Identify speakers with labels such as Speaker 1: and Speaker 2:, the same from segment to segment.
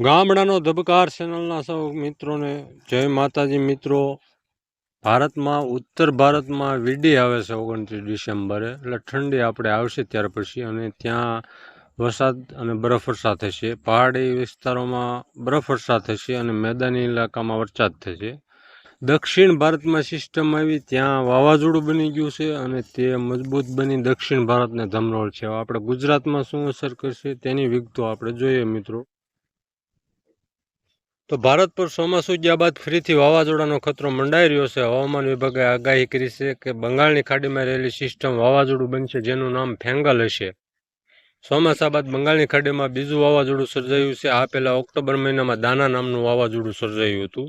Speaker 1: ગામડાનો ધબકાર ચેનલના સૌ મિત્રોને જય માતાજી મિત્રો. ભારતમાં, ઉત્તર ભારતમાં વીડી આવે છે ઓગણત્રીસ ડિસેમ્બરે. એટલે ઠંડી આપણે આવશે ત્યાર પછી અને ત્યાં વરસાદ અને બરફવર્ષા થશે. પહાડી વિસ્તારોમાં બરફવર્ષા થશે અને મેદાની ઇલાકામાં વરસાદ થશે. દક્ષિણ ભારતમાં સિસ્ટમ આવી, ત્યાં વાવાઝોડું બની ગયું છે અને તે મજબૂત બની દક્ષિણ ભારતને ધમરોળ છે. આપણે ગુજરાતમાં શું અસર કરશે તેની વિગતો આપણે જોઈએ મિત્રો. તો ભારત પર ચોમાસું ગયા બાદ ફરીથી વાવાઝોડાનો ખતરો મંડાઈ રહ્યો છે. હવામાન વિભાગે આગાહી કરી છે કે બંગાળની ખાડીમાં રહેલી સિસ્ટમ વાવાઝોડું બનશે, જેનું નામ ફેંગલ હશે. ચોમાસા બાદ બંગાળની ખાડીમાં બીજું વાવાઝોડું સર્જાયું છે. આ પહેલાં ઓક્ટોબર મહિનામાં દાના નામનું વાવાઝોડું સર્જાયું હતું,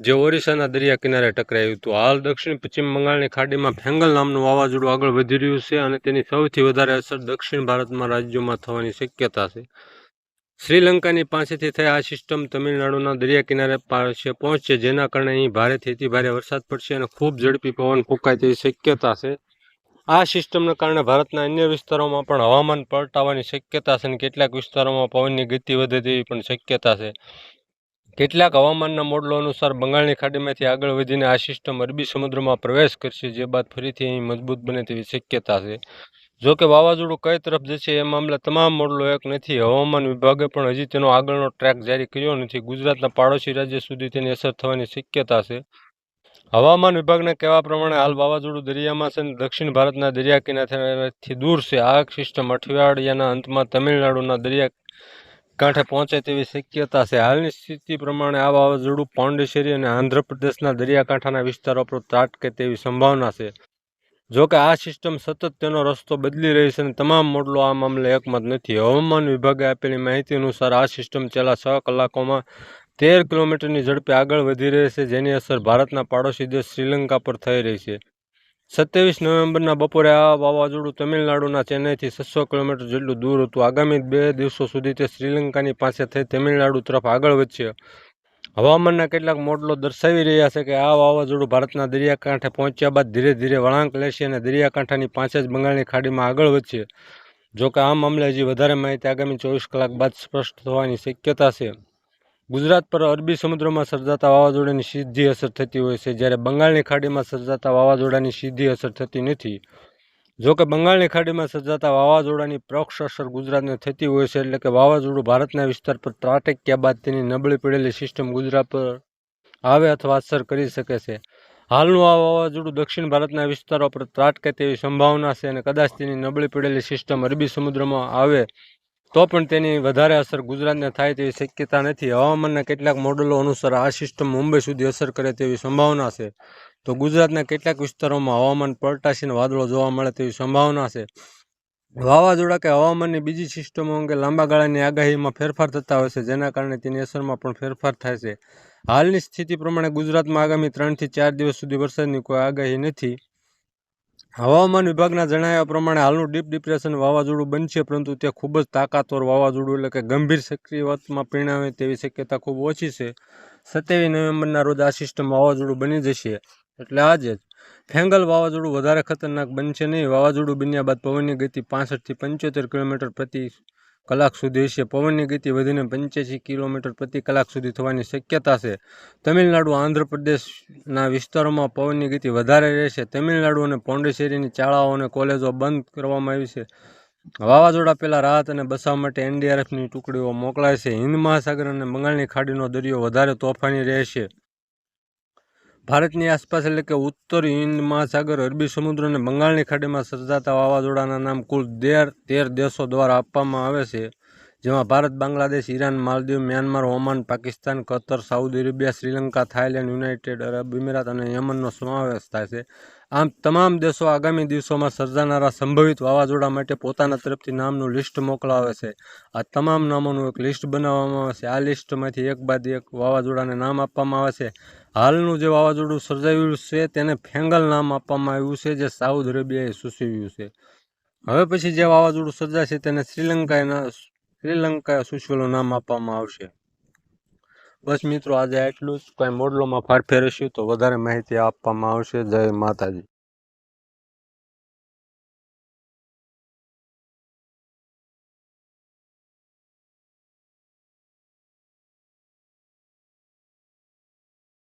Speaker 1: જે ઓરિસ્સાના દરિયા કિનારે ટકરાયું હતું. હાલ દક્ષિણ પશ્ચિમ બંગાળની ખાડીમાં ફેંગલ નામનું વાવાઝોડું આગળ વધી રહ્યું છે અને તેની સૌથી વધારે અસર દક્ષિણ ભારતમાં રાજ્યોમાં થવાની શક્યતા છે. શ્રીલંકાની પાસેથી થઈ આ સિસ્ટમ તમિલનાડુના દરિયા કિનારે પાસે પહોંચશે જેના કારણે અહીં ભારેથી અતિ ભારે વરસાદ પડશે અને ખૂબ ઝડપી પવન ફૂંકાય તેવી શક્યતા છે. આ સિસ્ટમને કારણે ભારતના અન્ય વિસ્તારોમાં પણ હવામાન પલટાવાની શક્યતા છે અને કેટલાક વિસ્તારોમાં પવનની ગતિ વધે તેવી પણ શક્યતા છે. કેટલાક હવામાનના મોડલો અનુસાર બંગાળની ખાડીમાંથી આગળ વધીને આ સિસ્ટમ અરબી સમુદ્રમાં પ્રવેશ કરશે, જે બાદ ફરીથી અહીં મજબૂત બને તેવી શક્યતા છે. જો કે વાવાઝોડું કઈ તરફ જશે એ મામલે તમામ મોડલો એક નથી. હવામાન વિભાગે પણ હજી તેનો આગળનો ટ્રેક જારી કર્યો નથી. ગુજરાતના પાડોશી રાજ્ય સુધી તેની અસર થવાની શક્યતા છે. હવામાન વિભાગના કહેવા પ્રમાણે હાલ વાવાઝોડું દરિયામાં છે અને દક્ષિણ ભારતના દરિયા કિનારેથી દૂર છે. આ સિસ્ટમ અઠવાડિયાના અંતમાં તમિલનાડુના દરિયા કાંઠે પહોંચે તેવી શક્યતા છે. હાલની સ્થિતિ પ્રમાણે આ વાવાઝોડું પોંડિચેરી અને આંધ્રપ્રદેશના દરિયાકાંઠાના વિસ્તારો પર ત્રાટકે તેવી સંભાવના છે. જો કે આ સિસ્ટમ સતત તેનો રસ્તો બદલી રહી છે અને તમામ મોડલો આ મામલે એકમત નથી. હવામાન વિભાગે આપેલી માહિતી અનુસાર આ સિસ્ટમ છેલ્લા છ કલાકોમાં તેર કિલોમીટરની ઝડપે આગળ વધી રહી છે, જેની અસર ભારતના પાડોશી દેશ શ્રીલંકા પર થઈ રહી છે. સત્યાવીસ નવેમ્બરના બપોરે આ વાવાઝોડું તમિલનાડુના ચેન્નઈથી છસો કિલોમીટર જેટલું દૂર હતું. આગામી બે દિવસો સુધી તે શ્રીલંકાની પાસે થઈ તમિલનાડુ તરફ આગળ વધશે. હવામાનના કેટલાક મોડલો દર્શાવી રહ્યા છે કે આ વાવાઝોડું ભારતના દરિયાકાંઠે પહોંચ્યા બાદ ધીરે ધીરે વળાંક લેશે અને દરિયાકાંઠાની પાસે જ બંગાળની ખાડીમાં આગળ વધશે. જો કે આ મામલે હજી વધારે માહિતી આગામી ચોવીસ કલાક બાદ સ્પષ્ટ થવાની શક્યતા છે. ગુજરાત પર અરબી સમુદ્રમાં સર્જાતા વાવાઝોડાની સીધી અસર થતી હોય છે, જ્યારે બંગાળની ખાડીમાં સર્જાતા વાવાઝોડાની સીધી અસર થતી નથી. જો કે બંગાળની ખાડીમાં સર્જાતા વાવાઝોડાની પરોક્ષ અસર ગુજરાતને થતી હોય છે એટલે કે વાવાઝોડું ભારતના વિસ્તાર પર ત્રાટક્યા બાદ તેની નબળી પડેલી સિસ્ટમ ગુજરાત પર આવે અથવા અસર કરી શકે છે. હાલનું આ વાવાઝોડું દક્ષિણ ભારતના વિસ્તારો પર ત્રાટકે તેવી સંભાવના છે અને કદાચ તેની નબળી પડેલી સિસ્ટમ અરબી સમુદ્રમાં આવે તો પણ તેની વધારે અસર ગુજરાતને થાય તેવી શક્યતા નથી. હવામાનના કેટલાક મોડલો અનુસાર આ સિસ્ટમ મુંબઈ સુધી અસર કરે તેવી સંભાવના છે. તો ગુજરાતના કેટલાક વિસ્તારોમાં હવામાન પલટાશીને વાદળો જોવા મળે તેવી સંભાવના છે. વાવાઝોડા કે હવામાનની બીજી સિસ્ટમો અંગે લાંબા ગાળાની આગાહીમાં ફેરફાર થતા હોય છે, જેના કારણે તેની અસરમાં પણ ફેરફાર થાય છે. હાલની સ્થિતિ પ્રમાણે ગુજરાતમાં આગામી ત્રણથી ચાર દિવસ સુધી વરસાદની કોઈ આગાહી નથી. હવામાન વિભાગના જણાવ્યા પ્રમાણે હાલનું ડીપ ડિપ્રેશન વાવાઝોડું બનશે, પરંતુ તે ખૂબ જ તાકાતવર વાવાઝોડું એટલે કે ગંભીર સક્રિયવતમાં પરિણામે તેવી શક્યતા ખૂબ ઓછી છે. સત્યાવીસ નવેમ્બરના રોજ આ સિસ્ટમ વાવાઝોડું બની જશે. એટલે આજે જ. ફેંગલ વાવાઝોડું વધારે ખતરનાક બનશે નહીં. વાવાઝોડું બન્યા બાદ પવનની ગતિ પાસઠથી પંચોતેર કિલોમીટર પ્રતિ કલાક સુધી હશે. પવનની ગતિ વધીને પંચ્યાસી કિલોમીટર પ્રતિ કલાક સુધી થવાની શક્યતા છે. તમિલનાડુ, આંધ્રપ્રદેશના વિસ્તારોમાં પવનની ગતિ વધારે રહેશે. તમિલનાડુ અને પોંડિચેરીની શાળાઓ અને કોલેજો બંધ કરવામાં આવી છે. વાવાઝોડા પહેલાં રાહત અને બચાવ માટે એનડીઆરએફની ટુકડીઓ મોકલાય છે. હિન્દ મહાસાગર અને બંગાળની ખાડીનો દરિયો વધારે તોફાની રહેશે. ભારતની આસપાસ એટલે કે ઉત્તર હિન્દ મહાસાગર, અરબી સમુદ્ર અને બંગાળની ખાડીમાં સર્જાતા વાવાઝોડાના નામ કુલ તેર તેર દેશો દ્વારા આપવામાં આવે છે, જેમાં Bharat, Bangladesh, Iran, Maldives, Myanmar, Oman, Pakistan, Qatar, Saudi Arabia, Sri Lanka, Thailand, United Arab Emirates અને યમનનો સમાવેશ થાય છે. આમ તમામ દેશો આગામી દિવસોમાં સર્જાનારા સંભવિત વાવાઝોડા માટે પોતાના તરફથી નામનું લિસ્ટ મોકલાવે છે. આ તમામ નામોનું એક લિસ્ટ બનાવવામાં આવે છે. આ લિસ્ટમાંથી એક બાદ એક વાવાઝોડાને નામ આપવામાં આવે છે. હાલનું જે વાવાઝોડું સર્જાયું છે તેને ફેંગલ નામ આપવામાં આવ્યું છે, જે સાઉદ અરેબિયાએ સૂચવ્યું છે. હવે પછી જે વાવાઝોડું સર્જાશે તેને શ્રીલંકાએ શ્રીલંકા સૂચવેલું નામ આપવામાં આવશે. બસ મિત્રો, આજે આટલું જ. કાંઈ મોડલોમાં ફારફેર હશે તો વધારે માહિતી આપવામાં આવશે. જય માતાજી.